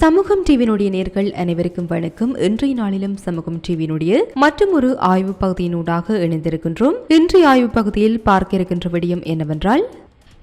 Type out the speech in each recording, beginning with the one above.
சமூகம் டிவியினுடைய நேர்கள் அனைவருக்கும் வணக்கம். இன்றைய நாளிலும் சமூகம் டிவியினுடைய மற்றும் ஒரு ஆய்வு பகுதியினூடாக இணைந்திருக்கின்றோம். இன்றைய ஆய்வு பகுதியில் பார்க்க இருக்கின்ற விடயம் என்னவென்றால்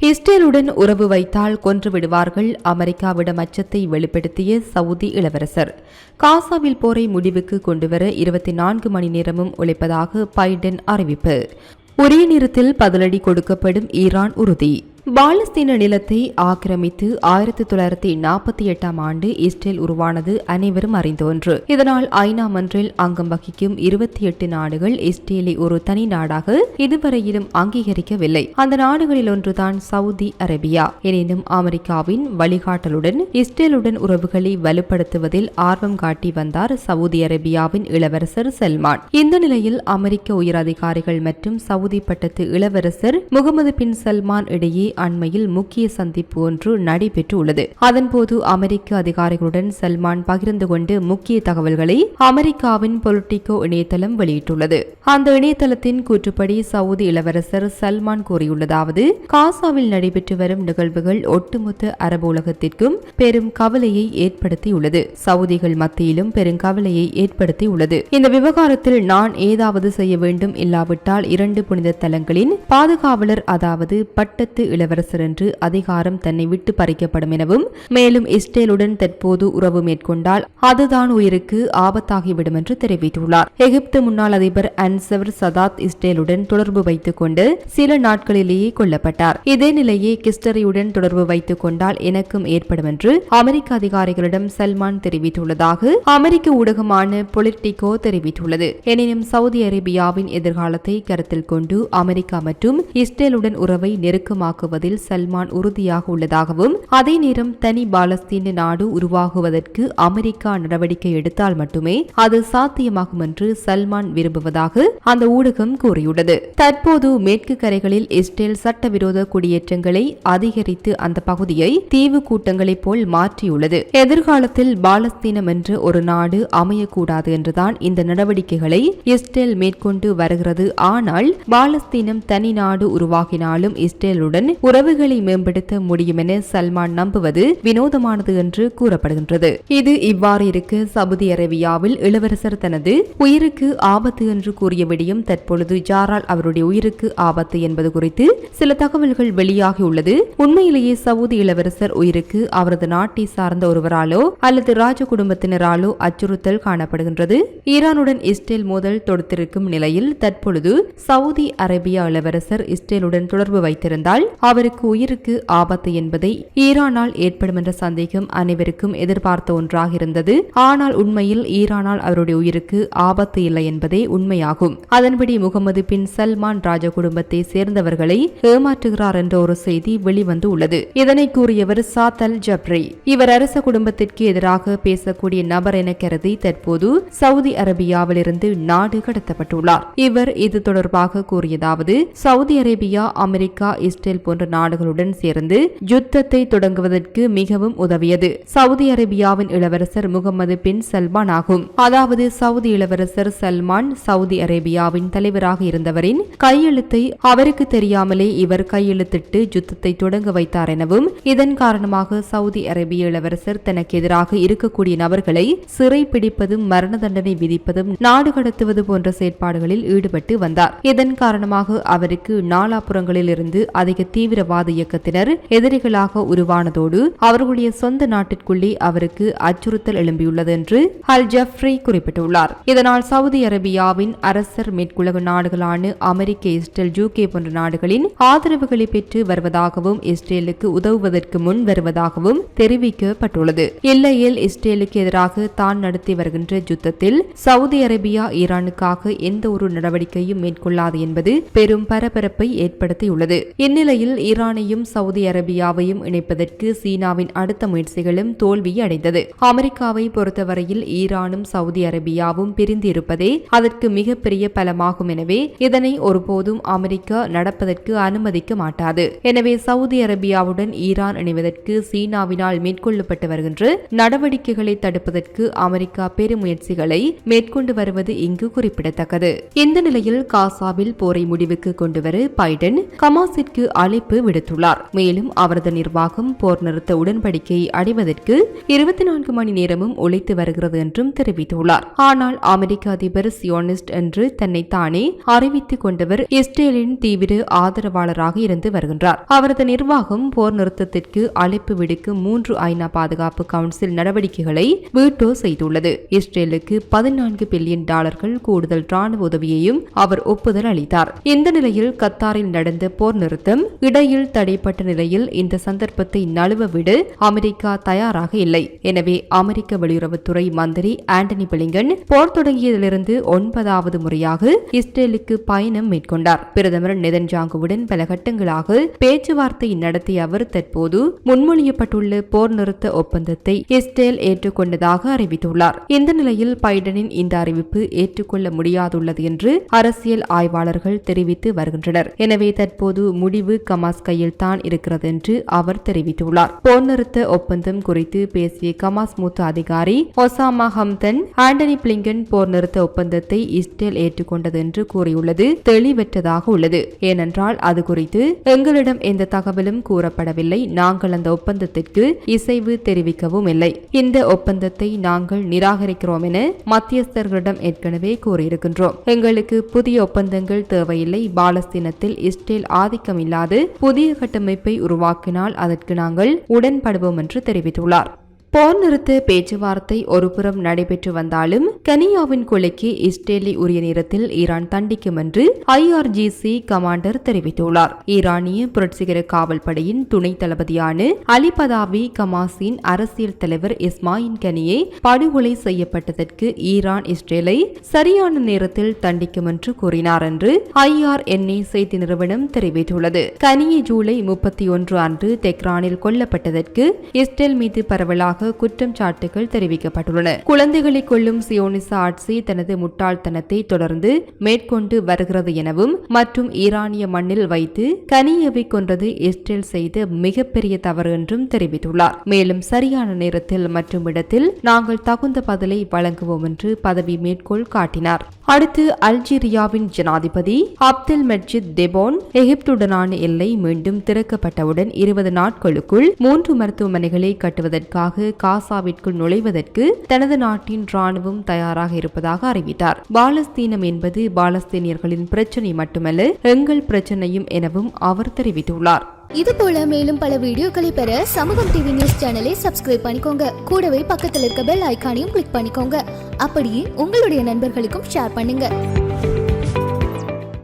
இஸ்ரேலுடன் உறவு வைத்தால் கொன்று விடுவார்கள் அமெரிக்காவிடம் அச்சத்தை வெளிப்படுத்திய சவுதி இளவரசர். காசாவில் போரை முடிவுக்கு கொண்டுவர இருபத்தி நான்கு மணி நேரமும் உழைப்பதாக பைடன் அறிவிப்பு. ஒரே நேரத்தில் பதிலடி கொடுக்கப்படும் ஈரான் உறுதி. பாலஸ்தீன நிலத்தை ஆக்கிரமித்து ஆயிரத்தி தொள்ளாயிரத்தி நாற்பத்தி எட்டாம் ஆண்டு இஸ்ரேல் உருவானது அனைவரும் அறிந்த ஒன்று. இதனால் ஐநா மன்றில் அங்கம் வகிக்கும் இருபத்தி எட்டு நாடுகள் இஸ்ரேலை ஒரு தனி நாடாக இதுவரையிலும் அங்கீகரிக்கவில்லை. அந்த நாடுகளில் ஒன்றுதான் சவுதி அரேபியா. எனினும் அமெரிக்காவின் வழிகாட்டலுடன் இஸ்ரேலுடன் உறவுகளை வலுப்படுத்துவதில் ஆர்வம் காட்டி வந்தார் சவுதி அரேபியாவின் இளவரசர் சல்மான். இந்த நிலையில் அமெரிக்க உயர் அதிகாரிகள் மற்றும் சவுதி பட்டத்து இளவரசர் முகமது பின் சல்மான் இடையே அண்மையில் முக்கிய சந்திப்பு ஒன்று நடைபெற்றுள்ளது. அதன்போது அமெரிக்க அதிகாரிகளுடன் சல்மான் பகிர்ந்து கொண்டு முக்கிய தகவல்களை அமெரிக்காவின் பொலிட்டிகோ இணையதளம் வெளியிட்டுள்ளது. அந்த இணையதளத்தின் கூற்றுப்படி சவுதி இளவரசர் சல்மான் கூறியுள்ளதாவது காசாவில் நடைபெற்று வரும் நிகழ்வுகள் ஒட்டுமொத்த அரபு உலகத்திற்கும் பெரும் கவலையை ஏற்படுத்தியுள்ளது. சவுதிகள் மத்தியிலும் பெரும் கவலையை ஏற்படுத்தியுள்ளது. இந்த விவகாரத்தில் நான் ஏதாவது செய்ய வேண்டும் இல்லாவிட்டால் இரண்டு புனித தலங்களின் பாதுகாவலர் அதாவது பட்டத்து இளவரசர் என்று அதிகாரம் தன்னை விட்டு பறிக்கப்படும் எனவும் மேலும் இஸ்ரேலுடன் தற்போது உறவு மேற்கொண்டால் அதுதான் உயிருக்கு ஆபத்தாகிவிடும் என்று தெரிவித்துள்ளார். எகிப்து முன்னாள் அதிபர் அன்சவர் சதாத் இஸ்ரேலுடன் தொடர்பு வைத்துக் கொண்டு சில நாட்களிலேயே கொல்லப்பட்டார். இதே நிலையே கிஸ்டரியுடன் தொடர்பு வைத்துக் கொண்டால் எனக்கும் ஏற்படும் என்று அமெரிக்க அதிகாரிகளிடம் சல்மான் தெரிவித்துள்ளதாக அமெரிக்க ஊடகமான பொலிட்டிகோ தெரிவித்துள்ளது. எனினும் சவுதி அரேபியாவின் எதிர்காலத்தை கருத்தில் கொண்டு அமெரிக்கா மற்றும் இஸ்ரேலுடன் உறவை நெருக்கமாக்குவது நெருக்கமாக்குவதில் சல்மான் உறுதியாக உள்ளதாகவும் அதே நேரம் தனி பாலஸ்தீன நாடு உருவாகுவதற்கு அமெரிக்கா நடவடிக்கை எடுத்தால் மட்டுமே அது சாத்தியமாகும் என்று சல்மான் விரும்புவதாக அந்த ஊடகம் கூறியுள்ளது. தற்போது மேற்கு கரைகளில் இஸ்ரேல் சட்டவிரோத குடியேற்றங்களை அதிகரித்து அந்த பகுதியை தீவு கூட்டங்களைப் போல் மாற்றியுள்ளது. எதிர்காலத்தில் பாலஸ்தீனம் என்று ஒரு நாடு அமையக்கூடாது என்றுதான் இந்த நடவடிக்கைகளை இஸ்ரேல் மேற்கொண்டு வருகிறது. ஆனால் பாலஸ்தீனம் தனி நாடு உருவாகினாலும் இஸ்ரேலுடன் உறவுகளை மேம்படுத்த முடியும் என சல்மான் நம்புவது வினோதமானது என்று கூறப்படுகின்றது. இது இவ்வாறு இருக்க சவுதி அரேபியாவில் இளவரசர் தனது உயிருக்கு ஆபத்து என்று கூறிய விடயம் தற்பொழுது ஜாரால் அவருடைய உயிருக்கு ஆபத்து என்பது குறித்து சில தகவல்கள் வெளியாகியுள்ளது உண்மையிலேயே சவுதி இளவரசர் உயிருக்கு அவரது நாட்டை சார்ந்த ஒருவராலோ அல்லது ராஜ குடும்பத்தினராலோ அச்சுறுத்தல் காணப்படுகின்றது. ஈரானுடன் இஸ்ரேல் மோதல் தொடுத்திருக்கும் நிலையில் தற்பொழுது சவுதி அரேபியா இளவரசர் இஸ்ரேலுடன் தொடர்பு வைத்திருந்தால் அவருக்கு உயிருக்கு ஆபத்து என்பதை ஈரானால் ஏற்படும் என்ற சந்தேகம் அனைவருக்கும் எதிர்பார்த்த ஒன்றாக இருந்தது. ஆனால் உண்மையில் ஈரானால் அவருடைய உயிருக்கு ஆபத்து இல்லை என்பதே உண்மையாகும். அதன்படி முகமது பின் சல்மான் ராஜ குடும்பத்தை சேர்ந்தவர்களை ஏமாற்றுகிறார் என்ற ஒரு செய்தி வெளிவந்து உள்ளது. இதனை கூறியவர் சாத் அல் ஜப்ரி இவர் அரச குடும்பத்திற்கு எதிராக பேசக்கூடிய நபர் என கருதி தற்போது சவுதி அரேபியாவிலிருந்து நாடு கடத்தப்பட்டுள்ளார். இவர் இது தொடர்பாக கூறியதாவது சவுதி அரேபியா அமெரிக்கா இஸ்ரேல் போன்ற போன்ற நாடுகளுடன் சேர்ந்து யுத்தத்தை தொடங்குவதற்கு மிகவும் உதவியது. சவுதி அரேபியாவின் இளவரசர் முகமது பின் சல்மான் ஆகும். அதாவது சவுதி இளவரசர் சல்மான் சவுதி அரேபியாவின் தலைவராக இருந்தவரின் கையெழுத்தை அவருக்கு தெரியாமலே இவர் கையெழுத்திட்டு யுத்தத்தை தொடங்க வைத்தார் எனவும் இதன் காரணமாக சவுதி அரேபிய இளவரசர் தனக்கு எதிராக இருக்கக்கூடிய நபர்களை சிறை பிடிப்பதும் மரண தண்டனை விதிப்பதும் நாடு கடத்துவது போன்ற செயற்பாடுகளில் ஈடுபட்டு வந்தார். இதன் காரணமாக அவருக்கு நாலாபுறங்களில் இருந்து அதிக தீ தீவிரவாத இயக்கத்தினர் எதிரிகளாக உருவானதோடு அவர்களுடைய சொந்த நாட்டிற்குள்ளே அவருக்கு அச்சுறுத்தல் எழும்பியுள்ளது என்று அல் ஜப்ரி குறிப்பிட்டுள்ளார். இதனால் சவுதி அரேபியாவின் அரசர் மேற்குலக நாடுகளான அமெரிக்க இஸ்ரேல் யூகே போன்ற நாடுகளின் ஆதரவுகளை பெற்று வருவதாகவும் இஸ்ரேலுக்கு உதவுவதற்கு முன் வருவதாகவும் தெரிவிக்கப்பட்டுள்ளது. எல்லையில் இஸ்ரேலுக்கு எதிராக தான் நடத்தி வருகின்ற யுத்தத்தில் சவுதி அரேபியா ஈரானுக்காக எந்த ஒரு நடவடிக்கையும் மேற்கொள்ளாது என்பது பெரும் பரபரப்பை ஏற்படுத்தியுள்ளது. இந்நிலையில் ஈரானையும் சவுதி அரேபியாவையும் இணைப்பதற்கு சீனாவின் அடுத்த முயற்சிகளும் தோல்வி அடைந்தது. அமெரிக்காவை பொறுத்தவரையில் ஈரானும் சவுதி அரேபியாவும் பிரிந்து இருப்பதே அதற்கு மிகப்பெரிய பலமாகும் எனவே இதனை ஒருபோதும் அமெரிக்கா நடப்பதற்கு அனுமதிக்க மாட்டாது. எனவே சவுதி அரேபியாவுடன் ஈரான் இணைவதற்கு சீனாவினால் மேற்கொள்ளப்பட்டு வருகின்ற நடவடிக்கைகளை தடுப்பதற்கு அமெரிக்கா பெருமுயற்சிகளை மேற்கொண்டு வருவது இங்கு குறிப்பிடத்தக்கது. இந்த நிலையில் காசாவில் போரை முடிவுக்கு கொண்டுவர பைடன் கமாஸிற்கு அழைப்பு அழைப்பு விடுத்துள்ளார். மேலும் அவரது நிர்வாகம் போர் நிறுத்த உடன்படிக்கையை அடைவதற்கு இருபத்தி நான்கு மணி நேரமும் உழைத்து வருகிறது என்றும் தெரிவித்துள்ளார். ஆனால் அமெரிக்க அதிபர் சியோனிஸ்ட் என்று தன்னை தானே அறிவித்துக் கொண்டவர் இஸ்ரேலின் தீவிர ஆதரவாளராக இருந்து வருகின்றார். அவரது நிர்வாகம் போர் நிறுத்தத்திற்கு அழைப்பு விடுக்கும் மூன்று ஐநா பாதுகாப்பு கவுன்சில் நடவடிக்கைகளை வீட்டோ செய்துள்ளது. இஸ்ரேலுக்கு பதினான்கு பில்லியன் டாலர்கள் கூடுதல் ராணுவ உதவியையும் அவர் ஒப்புதல் அளித்தார். இந்த நிலையில் கத்தாரில் நடந்த போர் நிறுத்தம் இடையில் தடைப்பட்ட நிலையில் இந்த சந்தர்ப்பத்தை நழுவ விட. அமெரிக்கா தயாராக இல்லை. எனவே அமெரிக்க வெளியுறவுத்துறை மந்திரி ஆண்டனி பிளிங்கன் போர் தொடங்கியதிலிருந்து ஒன்பதாவது முறையாக இஸ்ரேலுக்கு பயணம் மேற்கொண்டார். பிரதமர் நெதன்ஜாங்குவுடன் பல கட்டங்களாக பேச்சுவார்த்தை நடத்திய அவர் தற்போது முன்மொழியப்பட்டுள்ள போர் நிறுத்த ஒப்பந்தத்தை இஸ்ரேல் ஏற்றுக்கொண்டதாக அறிவித்துள்ளார். இந்த நிலையில் பைடனின் இந்த அறிவிப்பு ஏற்றுக்கொள்ள முடியாதுள்ளது என்று அரசியல் ஆய்வாளர்கள் தெரிவித்து வருகின்றனர். எனவே தற்போது முடிவு ஹமாஸ் கையில் தான் இருக்கிறது என்று அவர் தெரிவித்துள்ளார். போர் நிறுத்த ஒப்பந்தம் குறித்து பேசிய கமாஸ் மூத்த அதிகாரி ஒசாமா ஹம்தன் ஆண்டனி பிளிங்கன் போர் நிறுத்த ஒப்பந்தத்தை இஸ்ரேல் ஏற்றுக்கொண்டது என்று கூறியுள்ளது தெளிவற்றதாக உள்ளது. ஏனென்றால் அது குறித்து எங்களிடம் எந்த தகவலும் கூறப்படவில்லை. நாங்கள் அந்த ஒப்பந்தத்திற்கு இசைவு தெரிவிக்கவும் இல்லை. இந்த ஒப்பந்தத்தை நாங்கள் நிராகரிக்கிறோம் என மத்தியஸ்தர்களிடம் ஏற்கனவே கூறியிருக்கின்றோம். எங்களுக்கு புதிய ஒப்பந்தங்கள் தேவையில்லை. பாலஸ்தீனத்தில் இஸ்ரேல் ஆதிக்கம் இல்லாது புதிய கட்டமைப்பை உருவாக்கினால் அதற்கு நாங்கள் உடன்படுவோம் என்று தெரிவித்துள்ளார். போர் நிறுத்த பேச்சுவார்த்தை ஒருபுறம் நடைபெற்று வந்தாலும் கனியாவின் கொலைக்கு இஸ்ரேலி உரிய நேரத்தில் ஈரான் தண்டிக்கும் என்று ஐஆர்ஜிசி கமாண்டர் தெரிவித்துள்ளார். ஈரானிய புரட்சிகர காவல் படையின் துணை தளபதியான அலி பதாவி கமாசின் அரசியல் தலைவர் இஸ்மாயின் கனியை படுகொலை செய்யப்பட்டதற்கு ஈரான் இஸ்ரேலை சரியான நேரத்தில் தண்டிக்கும் என்று கூறினார் என்று ஐஆர்என்ஏ செய்தி நிறுவனம் தெரிவித்துள்ளது. கனியை ஜூலை முப்பத்தி ஒன்று அன்று தெக்ரானில் கொல்லப்பட்டதற்கு இஸ்ரேல் மீது பரவலாக குற்றம் சாட்டுகள் தெரிவிக்கப்பட்டுள்ளன. குழந்தைகளை கொள்ளும் சியோனிச ஆட்சி தனது முட்டாள்தனத்தை தொடர்ந்து மேற்கொண்டு வருகிறது எனவும் மற்றும் ஈரானிய மண்ணில் வைத்து கனியவை கொன்றது இஸ்ரேல் செய்த மிகப்பெரிய தவறு என்றும் தெரிவித்துள்ளார். மேலும் சரியான நேரத்தில் மற்றும் இடத்தில் நாங்கள் தகுந்த பதிலை வழங்குவோம் என்று பதவி மேற்கோள் காட்டினார். அடுத்து அல்ஜீரியாவின் ஜனாதிபதி அப்துல் மெட்ஜித் தெபோன் எகிப்துடனான எல்லை மீண்டும் திறக்கப்பட்டவுடன் இருபது நாட்களுக்குள் மூன்று மருத்துவமனைகளை கட்டுவதற்காக காசாவிற்குள் நுழைவதற்கு தனது நாட்டின் ராணுவம் தயாராக இருப்பதாக அறிவித்தார். பாலஸ்தீனம் என்பது பாலஸ்தீனியர்களின் பிரச்சனை மட்டுமல்ல எங்கள் பிரச்சனையும் எனவும் அவர் தெரிவித்துள்ளார். இது போல மேலும் பல வீடியோக்களை பெற சமூகம் டிவி நியூஸ் சேனலை சப்ஸ்கிரைப் பண்ணிக்கோங்க. கூடவே பக்கத்தில் இருக்க பெல் ஐகானையும் கிளிக் பண்ணிக்கோங்க. அப்படியே உங்களுடைய நண்பர்களுக்கும் ஷேர் பண்ணுங்க.